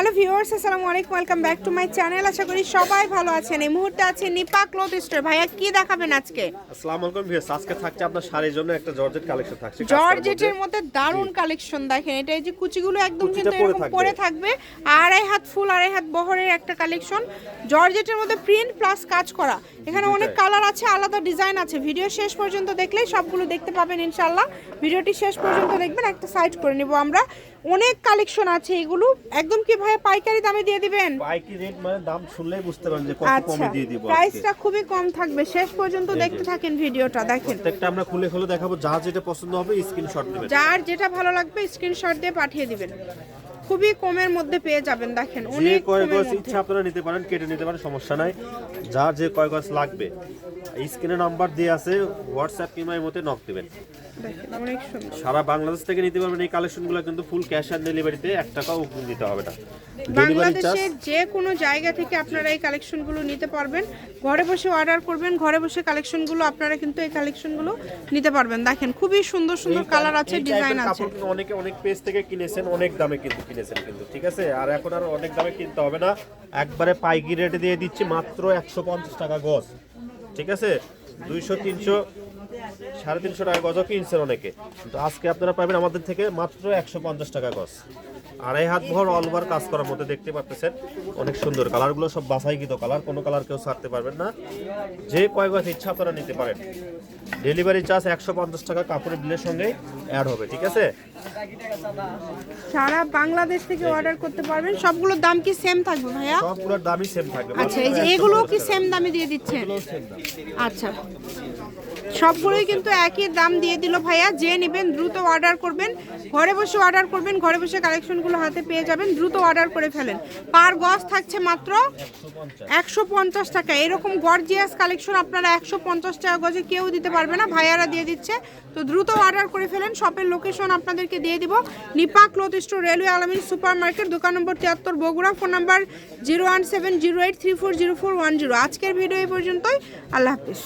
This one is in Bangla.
হ্যালো ভিউয়ার্স আসসালামু আলাইকুম welcome back to my channel আশা করি সবাই ভালো আছেন। এই মুহূর্তে আছে নিপা ক্লথ স্টোর ভাইয়া কি দেখাবেন আজকে? আসসালামু আলাইকুম ভিউয়ার্স আজকে থাকছে আপনার শাড়ির জন্য একটা জর্জেট কালেকশন থাকছে। জর্জেটের মধ্যে দারুণ কালেকশন দেখেন। এটা এই যে কুচিগুলো একদম কিন্তু পরে এরকম থাকবে। পরে থাকবে। আড়াই হাত ফুল আড়াই হাত বহরের একটা কালেকশন। জর্জেটের মধ্যে প্রিন্ট প্লাস কাজ করা। এখানে অনেক কালার আছে আলাদা ডিজাইন আছে। ভিডিও শেষ পর্যন্ত দেখলেই সবগুলো দেখতে পাবেন ইনশাল্লাহ ভিডিওটি শেষ পর্যন্ত দেখবেন। একটা সাইড করে নিব আমরা। অনেক কালেকশন আছে এগুলো। একদম কি ভাই পাইকারি দামে দিয়ে দিবেন? পাইকারি রেট মানে দাম শুনলেই বুঝতে পারবেন যে কত আচ্ছা কমে দিয়ে দিব প্রাইসটা খুবই কম থাকবে। শেষ পর্যন্ত দেখতে থাকেন ভিডিওটা দেখেন। প্রত্যেকটা আমরা খুলে খুলে দেখাবো যা যেটা পছন্দ হবে স্ক্রিনশট দিবেন। যার যেটা ভালো লাগবে স্ক্রিনশট দিয়ে পাঠিয়ে দিবেন। খুবই কমের মধ্যে পেয়ে যাবেন দেখেন অনেক কয় গজ ইচ্ছা আপনারা নিতে পারেন কেটে নিতে পারেন সমস্যা নাই। যার যে কয় গজ লাগবে স্ক্রিনে নাম্বার দিয়ে আছে হোয়াটসঅ্যাপ এর মধ্যে নক দিবেন। সারা বাংলাদেশ থেকে নিতে পারবেন এই কালেকশনগুলো কিন্তু ফুল ক্যাশ অন ডেলিভারিতে এক টাকাও অগ্রিম দিতে হবে না। বাংলাদেশের যে কোনো জায়গা থেকে আপনারা এই কালেকশনগুলো নিতে পারবেন। ঘরে বসে অর্ডার করবেন ঘরে বসে কালেকশনগুলো আপনারা কিন্তু এই কালেকশনগুলো নিতে পারবেন। দেখেন খুবই সুন্দর সুন্দর কালার আছে ডিজাইন আছে। অনেকে অনেক পেজ থেকে কিনেছেন অনেক দামে কিন্তু কিনেছেন কিন্তু, ঠিক আছে? আর এখন আর অনেক দামে কিনতে হবে না। একবারে পাইকি রেটে দিয়ে দিচ্ছি মাত্র একশো পঞ্চাশ টাকা গজ, ঠিক আছে? দুইশো, তিনশো, সাড়ে তিনশো টাকা গজও কিনছেন অনেকে। কিন্তু আজকে আপনারা পাবেন আমাদের থেকে মাত্র একশো পঞ্চাশ টাকা গজ। আড়াই হাত ভর অলবার কাজ করার মধ্যে দেখতে পাচ্ছেন। অনেক সুন্দর কালারগুলো সব বাছাইকৃত কালার কোনো কালার কেউ ছাড়তে পারবেন না। যে কয় গজ ইচ্ছা আপনারা নিতে পারেন। ডেলিভারি চার্জ একশো পঞ্চাশ টাকা কাপড়ের বিলের সঙ্গে অ্যাড হবে ঠিক আছে? সারা বাংলাদেশ থেকে অর্ডার করতে পারবেন। সবগুলোর দাম কি সেম থাকবে ভাইয়া? সবগুলোর দামই সেম থাকবে। আচ্ছা এই যে এগুলো কি সেম দামে দিয়ে দিচ্ছেন? আচ্ছা। সবগুলোই কিন্তু একই দাম দিয়ে দিল ভাইয়া। যে নেবেন দ্রুত অর্ডার করবেন। ঘরে বসে অর্ডার করবেন, ঘরে বসে কালেকশনগুলো হাতে পেয়ে যাবেন, দ্রুত অর্ডার করে ফেলেন। পার গজ থাকছে মাত্র একশো পঞ্চাশ টাকা। এরকম গর্জিয়াস কালেকশন আপনারা একশো পঞ্চাশ টাকা গজে কেউ দিতে পারবে না, ভাইয়ারা দিয়ে দিচ্ছে। তো দ্রুত অর্ডার করে ফেলেন শপের লোকেশন আপনাদেরকে দিয়ে দিব। Nipa cloth store, railway Alamin super market দোকান নম্বর তিয়াত্তর, Bogura, phone number zero one seven zero eight three four zero four one zero. আজকের ভিডিও এই পর্যন্তই। আল্লাহ হাফিজ।